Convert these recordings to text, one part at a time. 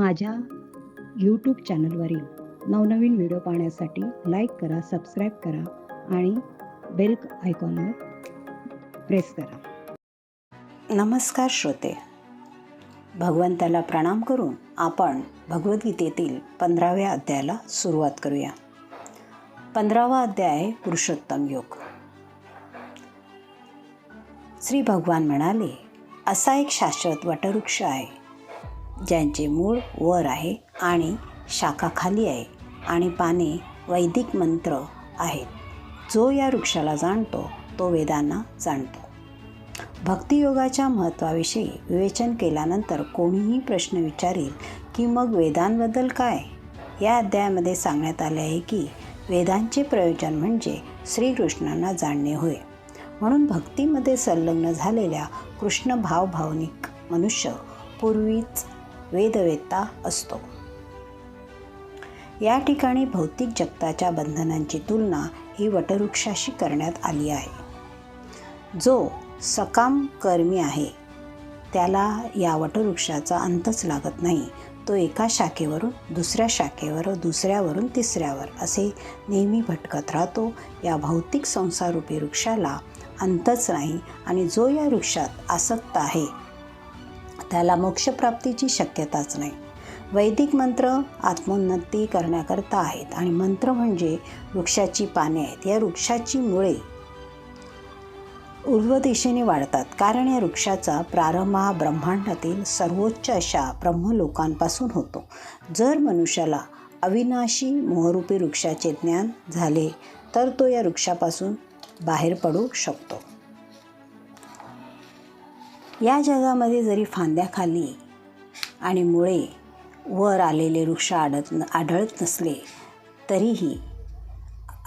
माझ्या यूट्यूब चॅनलवरील नवनवीन व्हिडिओ पाहण्यासाठी लाईक करा सबस्क्राईब करा आणि बेल आयकॉनवर प्रेस करा. नमस्कार श्रोते. भगवंताला प्रणाम करून आपण भगवद्गीतेतील पंधराव्या अध्यायाला सुरुवात करूया. पंधरावा अध्याय आहे पुरुषोत्तम योग. श्री भगवान म्हणाले असा एक शाश्वत वटवृक्ष आहे ज्यांचे मूळ वर आहे आणि शाखा खाली आहे आणि पाने वैदिक मंत्र आहेत. जो या वृक्षाला जाणतो तो वेदांना जाणतो. भक्तियोगाच्या महत्त्वाविषयी विवेचन केल्यानंतर कोणीही प्रश्न विचारील की मग वेदांबद्दल काय? या अध्यायामध्ये सांगण्यात आले आहे की वेदांचे प्रयोजन म्हणजे श्रीकृष्णांना जाणणे होय. म्हणून भक्तीमध्ये संलग्न झालेल्या कृष्ण भावभावनिक मनुष्य पूर्वीच वेदवेत्ता असतो. या ठिकाणी भौतिक जगताच्या बंधनांची तुलना ही वटवृक्षाशी करण्यात आली आहे. जो सकाम कर्मी आहे त्याला या वटवृक्षाचा अंतच लागत नाही. तो एका शाखेवरून दुसऱ्या शाखेवर दुसऱ्यावरून तिसऱ्यावर असे नेहमी भटकत राहतो. या भौतिक संसारूपी वृक्षाला अंतच नाही आणि जो या वृक्षात आसक्त आहे त्याला मोक्षप्राप्तीची शक्यताच नाही. वैदिक मंत्र आत्मोन्नती करण्याकरता आहेत आणि मंत्र म्हणजे वृक्षाची पाने आहेत. या वृक्षाची मुळे उर्व दिशेने वाढतात. कारण या वृक्षाचा प्रारंभ हा ब्रह्मांडातील सर्वोच्च अशा ब्रह्मलोकांपासून होतो. जर मनुष्याला अविनाशी मोहरूपी वृक्षाचे ज्ञान झाले तर तो या वृक्षापासून बाहेर पडू शकतो. या जगामध्ये जरी फांद्याखाली आणि मुळे वर आलेले वृक्ष आढत आढळत नसले तरीही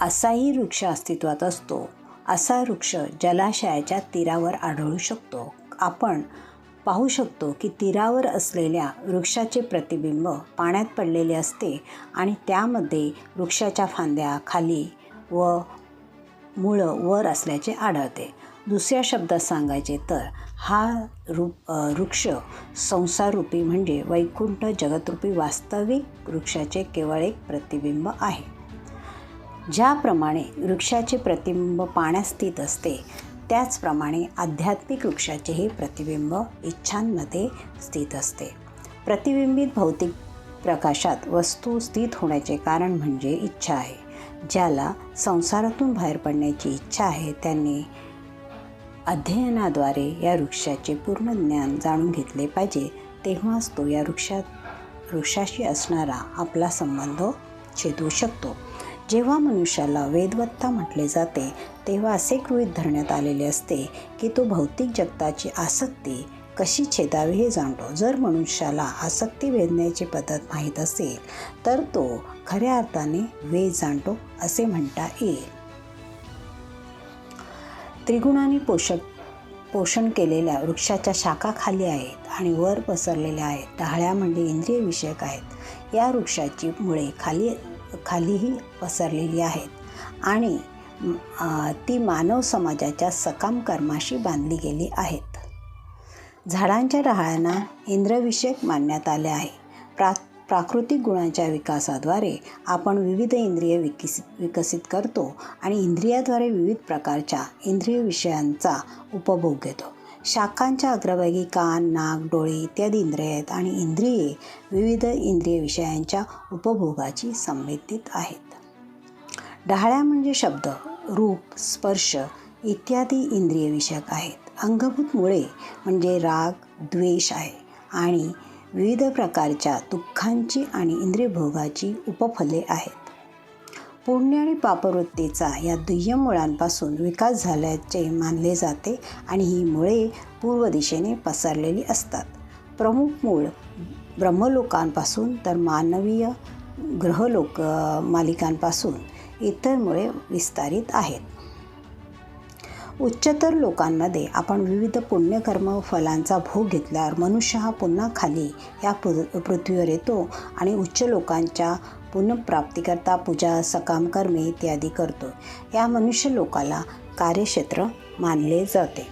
असाही वृक्ष अस्तित्वात असतो. असा वृक्ष जलाशयाच्या तीरावर आढळू शकतो. आपण पाहू शकतो की तीरावर असलेल्या वृक्षाचे प्रतिबिंब पाण्यात पडलेले असते आणि त्यामध्ये वृक्षाच्या फांद्या खाली व मुळं वर असल्याचे आढळते. दुसऱ्या शब्दात सांगायचे तर हा रूप वृक्ष संसाररूपी म्हणजे वैकुंठ जगतरूपी वास्तविक वृक्षाचे केवळ एक प्रतिबिंब आहे. ज्याप्रमाणे वृक्षाचे प्रतिबिंब पाण्यात स्थित असते त्याचप्रमाणे आध्यात्मिक वृक्षाचे हे प्रतिबिंब इच्छांमध्ये स्थित असते. प्रतिबिंबित भौतिक प्रकाशात वस्तू स्थित होण्याचे कारण म्हणजे इच्छा आहे. ज्याला संसारातून बाहेर पडण्याची इच्छा आहे त्यांनी अध्ययनाद्वारे या वृक्षाचे पूर्ण ज्ञान जाणून घेतले पाहिजे तेव्हाच तो या वृक्षात वृक्षाशी असणारा आपला संबंध छेदू शकतो. जेव्हा मनुष्याला वेदवत्ता म्हटले जाते तेव्हा असे गृहीत धरण्यात आलेले असते की तो भौतिक जगताची आसक्ती कशी छेदावी हे जाणतो. जर मनुष्याला आसक्ती वेदण्याची पद्धत माहीत असेल तर तो खऱ्या अर्थाने वेद जाणतो असे म्हणता येईल. त्रिगुणाने पोषक पोषण केलेल्या वृक्षाच्या शाखा खाली आहेत आणि वर पसरलेल्या आहेत. डहाळ्या म्हणजे इंद्रिय विषयक आहेत. या वृक्षाची मुळे खाली खालीही पसरलेली आहेत आणि ती मानव समाजाच्या सकाम कर्माशी बांधली गेली आहेत. झाडांच्या डहाळ्यांना इंद्रविषयक मानण्यात आले आहे. प्रा प्राकृतिक गुणांच्या विकासाद्वारे आपण विविध इंद्रिय विकसित विकसित करतो आणि इंद्रियाद्वारे विविध प्रकारच्या इंद्रिय विषयांचा उपभोग घेतो. शाखांच्या अग्रभागी कान नाक डोळे इत्यादी इंद्रिय आहेत आणि इंद्रिये विविध इंद्रिय विषयांच्या उपभोगाची संबंधित आहेत. डहाळ्या म्हणजे शब्द रूप स्पर्श इत्यादी इंद्रिय विषयक आहेत. अंगभूत मुळे म्हणजे राग द्वेष आहे आणि विविध प्रकारच्या दुःखांची आणि इंद्रियभोगाची उपफले आहेत. पुण्य आणि पापवृत्तीचा या दुय्यम मुळांपासून विकास झाल्याचे मानले जाते आणि ही मुळे पूर्व दिशेने पसरलेली असतात. प्रमुख मूळ ब्रह्मलोकांपासून तर मानवीय ग्रहलोक मालिकांपासून इतर मुळे विस्तारित आहेत. उच्चतर लोकांमध्ये आपण विविध पुण्यकर्म फलांचा भोग घेतल्यावर मनुष्य हा पुन्हा खाली या पृथ्वीवर येतो आणि उच्च लोकांच्या पुनଃप्राप्तीकरता पूजा सकाम कर्मे इत्यादी करतो. या मनुष्य लोकाला कार्यक्षेत्र मानले जाते.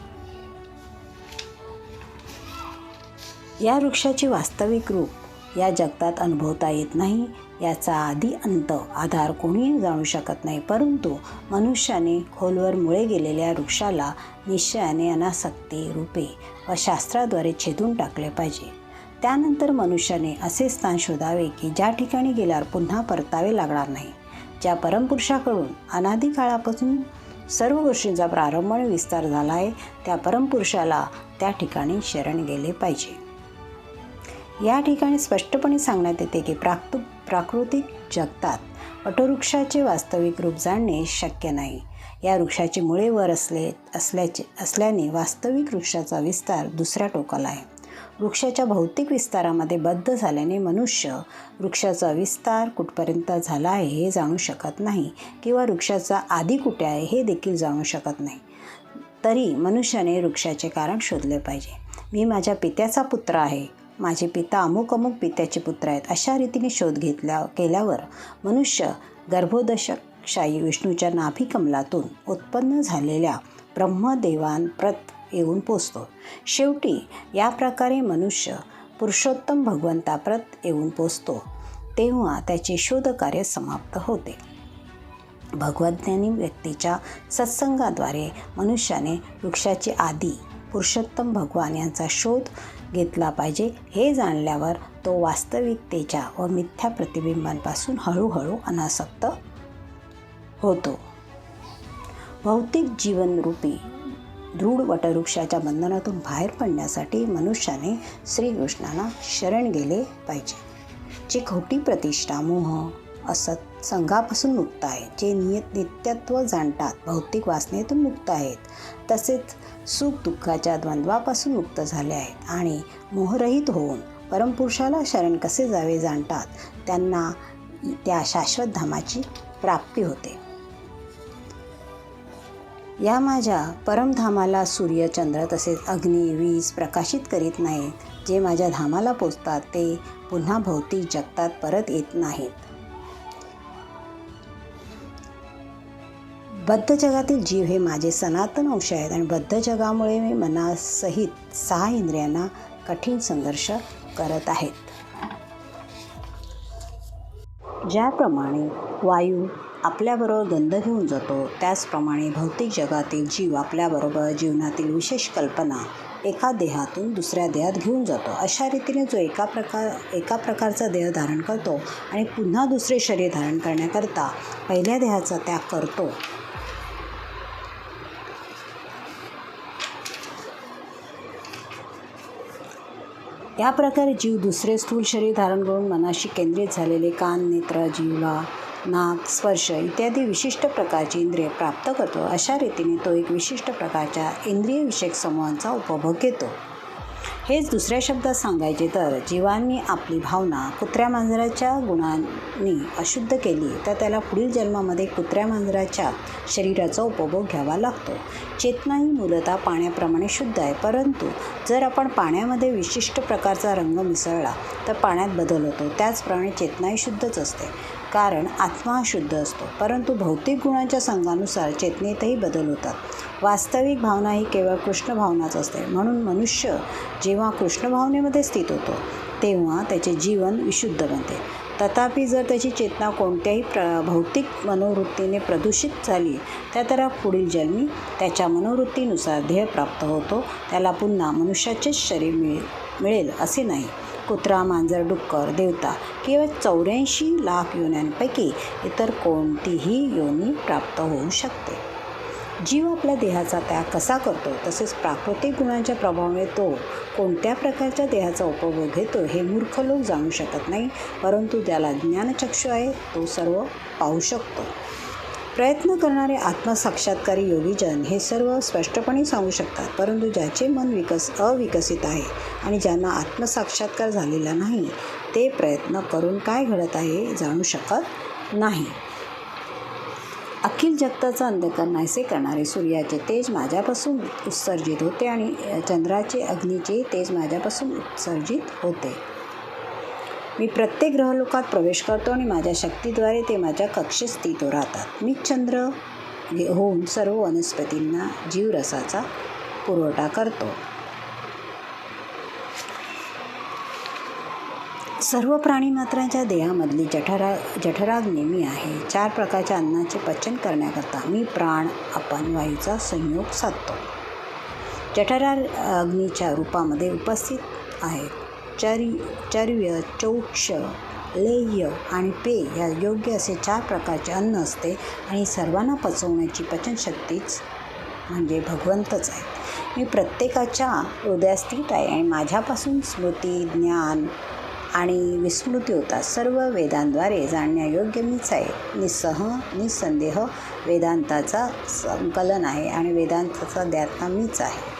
या वृक्षाचे वास्तविक रूप या जगतात अनुभवता येत नाही. याचा आधी अंत आधार कोणीही जाणू शकत नाही. परंतु मनुष्याने खोलवर मुळे गेलेल्या वृक्षाला निश्चयाने अनासक्ती रूपे व शास्त्राद्वारे छेदून टाकले पाहिजे. त्यानंतर मनुष्याने असे स्थान शोधावे की ज्या ठिकाणी गेल्यावर पुन्हा परतावे लागणार नाही. ज्या परमपुरुषाकडून अनादी काळापासून सर्व गोष्टींचा प्रारंभ आणि विस्तार झाला आहे त्या परमपुरुषाला त्या ठिकाणी शरण गेले पाहिजे. या ठिकाणी स्पष्टपणे सांगण्यात येते की प्राकृ प्राकृतिक जगतात वटवृक्षाचे वास्तविक रूप जाणणे शक्य नाही. या वृक्षाचे मुळे वर असले असल्याचे असल्याने वास्तविक वृक्षाचा विस्तार दुसऱ्या टोकाला आहे. वृक्षाच्या भौतिक विस्तारामध्ये बद्ध झाल्याने मनुष्य वृक्षाचा विस्तार कुठपर्यंत झाला आहे हे जाणू शकत नाही किंवा वृक्षाचा आधी कुठे आहे हे देखील जाणू शकत नाही. तरी मनुष्याने वृक्षाचे कारण शोधले पाहिजे. मी माझ्या पित्याचा पुत्र आहे. माझे पिता अमुक अमुक पित्याचे पुत्र आहेत. अशा रीतीने शोध घेतल्या केल्यावर मनुष्य गर्भोदशकशाही विष्णूच्या नाभिकमलातून उत्पन्न झालेल्या ब्रह्मदेवांप्रत येऊन पोचतो. शेवटी या प्रकारे मनुष्य पुरुषोत्तम भगवंताप्रत येऊन पोचतो तेव्हा त्याचे शोधकार्य समाप्त होते. भगवज्ञानी व्यक्तीच्या सत्संगाद्वारे मनुष्याने वृक्षाची आदी पुरुषोत्तम भगवान यांचा शोध घेतला पाहिजे हे जाणल्यावर तो वास्तविकतेच्या व मिथ्या प्रतिबिंबांपासून हळूहळू अनासक्त होतो. भौतिक जीवनरूपी दृढ वटवृक्षाच्या बंधनातून बाहेर पडण्यासाठी मनुष्याने श्रीकृष्णाला शरण गेले पाहिजे. जे खोटी प्रतिष्ठा मोह असत संघापासून मुक्त आहेत जे नियत नित्यत्व जाणतात भौतिक वासनेतून मुक्त आहेत. तसेच सुख दुःखाच्या द्वंद्वापासून मुक्त झाले आहेत आणि मोहरहित होऊन परमपुरुषाला शरण कसे जावे जाणतात त्यांना त्या शाश्वत धामाची प्राप्ती होते. या माझ्या परमधामाला सूर्य चंद्र तसेच अग्नी वीज प्रकाशित करीत नाहीत. जे माझ्या धामाला पोचतात ते पुन्हा भौतिक जगतात परत येत नाहीत. बद्ध जगातील जीव हे माझे सनातन अंश आहेत आणि बद्ध जगामुळे मी मनासहित सहा इंद्रियांना कठीण संघर्ष करत आहेत. ज्याप्रमाणे वायू आपल्याबरोबर गंध घेऊन जातो त्याचप्रमाणे भौतिक जगातील जीव आपल्याबरोबर जीवनातील विशेष कल्पना एका देहातून दुसऱ्या देहात घेऊन जातो. अशा रीतीने जो एका प्रकार एका प्रकारचा देह धारण करतो आणि पुन्हा दुसरे शरीर धारण करण्याकरता पहिल्या देहाचा त्याग करतो या प्रकारे जीव दुसरे स्थूल शरीर धारण करून मनाशी केंद्रित झालेले कान नेत्र जीवला नाक स्पर्श इत्यादी विशिष्ट प्रकारची इंद्रिय प्राप्त करतो. अशा रीतीने तो एक विशिष्ट प्रकारच्या इंद्रियविषयक समूहांचा उपभोग घेतो. हेच दुसऱ्या शब्दात सांगायचे तर जीवांनी आपली भावना कुत्र्या मांजराच्या गुणांनी अशुद्ध केली तर त्याला पुढील जन्मामध्ये कुत्र्या मांजराच्या शरीराचा उपभोग घ्यावा लागतो. चेतना ही मूलतः पाण्याप्रमाणे शुद्ध आहे परंतु जर आपण पाण्यामध्ये विशिष्ट प्रकारचा रंग मिसळला तर पाण्यात बदल होतो. त्याचप्रमाणे चेतनाही शुद्धच असते. कारण आत्मा हा शुद्ध असतो परंतु भौतिक गुणांच्या संघानुसार चेतनेतही बदल होतात. वास्तविक भावना ही केवळ कृष्ण भावनाच असते म्हणून मनुष्य जेव्हा कृष्ण भावनेमध्ये स्थित होतो तेव्हा त्याचे जीवन विशुद्ध बनते. तथापि जर त्याची चेतना कोणत्याही प्र भौतिक मनोवृत्तीने प्रदूषित झाली तर त्याला पुढील जन्मी त्याच्या मनोवृत्तीनुसार ध्येय प्राप्त होतो त्याला पुन्हा मनुष्याचेच शरीर मिळेल मिळेल असे नाही. कुत्रा मांजर डुक्कर देवता केवळ चौऱ्याऐंशी लाख योन्यांपैकी इतर कोणतीही योनी प्राप्त होऊ शकते. जीव आपल्या देहाचा त्याग कसा करतो तसेच प्राकृतिक गुणांच्या प्रभावामुळे तो कोणत्या प्रकारच्या देहाचा उपभोग घेतो हे मूर्ख लोक जाणू शकत नाही परंतु ज्याला ज्ञानचक्षु आहे तो सर्व पाहू शकतो. प्रयत्न करणारे आत्मसाक्षात्कारी योगीजन हे सर्व स्पष्टपणे सांगू शकतात परंतु ज्याचे मन विकस अविकसित आहे आणि ज्यांना आत्मसाक्षात्कार झालेला नाही ते प्रयत्न करून काय घडत आहे जाणू शकत नाही. अखिल जगताचा अंधकार नाहीसे करणारे सूर्याचे तेज माझ्यापासून उत्सर्जित होते आणि चंद्राचे अग्नीचे तेज माझ्यापासून उत्सर्जित होते. मी प्रत्येक ग्रहलोकात प्रवेश करतो आणि माझ्या शक्तीद्वारे ते माझ्या कक्षेत स्थित राहतात. मी चंद्र होऊन सर्व वनस्पतींना जीवरसाचा पुरवठा करतो. सर्व प्राणीमात्रांच्या देहामधली जठरा जठराग्नी आहे. चार प्रकारच्या अन्नाचे पचन करण्याकरता मी प्राण आपण वायूचा संयोग साधतो. जठरा अग्नीच्या रूपामध्ये उपस्थित आहेत चर्य चर्य चौक्ष लेह्य आणि पेय या योग्य असे चार प्रकारचे अन्न असते आणि सर्वांना पचवण्याची पचनशक्तीच म्हणजे भगवंतच आहे. मी प्रत्येकाच्या हृदयात स्थित आहे आणि माझ्यापासून स्मृती ज्ञान आणि विस्मृती होतात सर्व वेदांद्वारे जाणण्यायोग्य मीच आहे. निस्सह निसंदेह वेदांताचा संकलन आहे आणि वेदांताचा द्याता मीच आहे.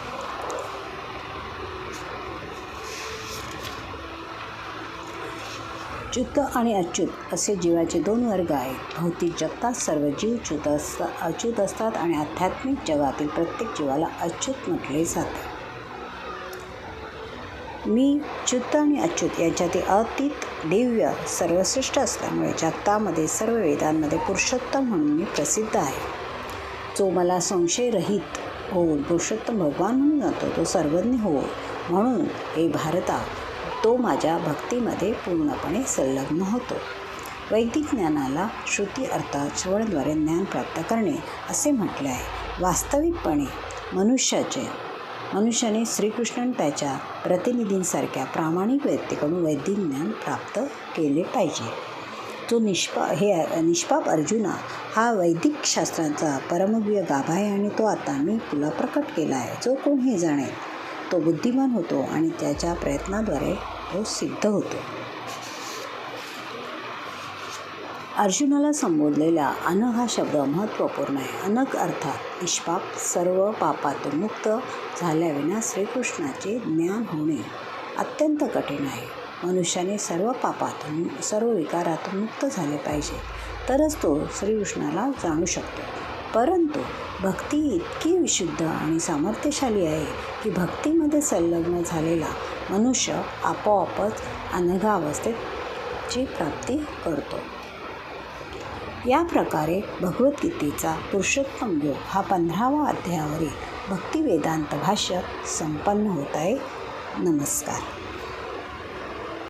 च्युत आणि अच्युत असे जीवाचे दोन वर्ग आहेत. भौतिक जगतात सर्व जीव च्युत असतात अच्युत असतात आणि आध्यात्मिक जगातील प्रत्येक जीवाला अच्युत म्हटले जाते. मी च्युत आणि अच्युत यांच्यातील अतीत दिव्य सर्वश्रेष्ठ असल्यामुळे जगतामध्ये सर्व वेदांमध्ये पुरुषोत्तम म्हणून मी प्रसिद्ध आहे. जो मला संशयरहित होऊन पुरुषोत्तम भगवान म्हणून जातो तो सर्वज्ञ हो म्हणून हे भारता तो माझ्या भक्तीमध्ये पूर्णपणे संलग्न होतो. वैदिक ज्ञानाला श्रुती अर्थात श्रवणद्वारे ज्ञान प्राप्त करणे असे म्हटले आहे. वास्तविकपणे मनुष्याचे मनुष्याने श्रीकृष्ण त्याच्या प्रतिनिधींसारख्या प्रामाणिक व्यक्तीकडून वैदिक ज्ञान प्राप्त केले पाहिजे. जो निष्पा हे निष्पाप अर्जुना हा वैदिक शास्त्रांचा परमव्य गाभा आहे आणि तो आता मी तुला प्रकट केला आहे. जो कोण हे जाणे तो बुद्धिमान होतो आणि त्याच्या प्रयत्नाद्वारे तो सिद्ध होतो. अर्जुनाला संबोधलेला अनक हा शब्द महत्त्वपूर्ण आहे. अनक अर्थात निष्पाप सर्व पापातून मुक्त झाल्याविना श्रीकृष्णाचे ज्ञान होणे अत्यंत कठीण आहे. मनुष्याने सर्व पापातून सर्व विकारातून मुक्त झाले पाहिजे तरच तो श्रीकृष्णाला जाणू शकतो. परंतु भक्ती इतकी विशुद्ध आणि सामर्थ्यशाली आहे की भक्तीमध्ये संलग्न झालेला मनुष्य आपोआपच अनघावस्थेची प्राप्ती करतो. या प्रकारे भगवद्गीतेचा पुरुषोत्तम योग हा पंधरावा अध्यायावरील भक्तिवेदांत भाष्य संपन्न होत आहे. नमस्कार.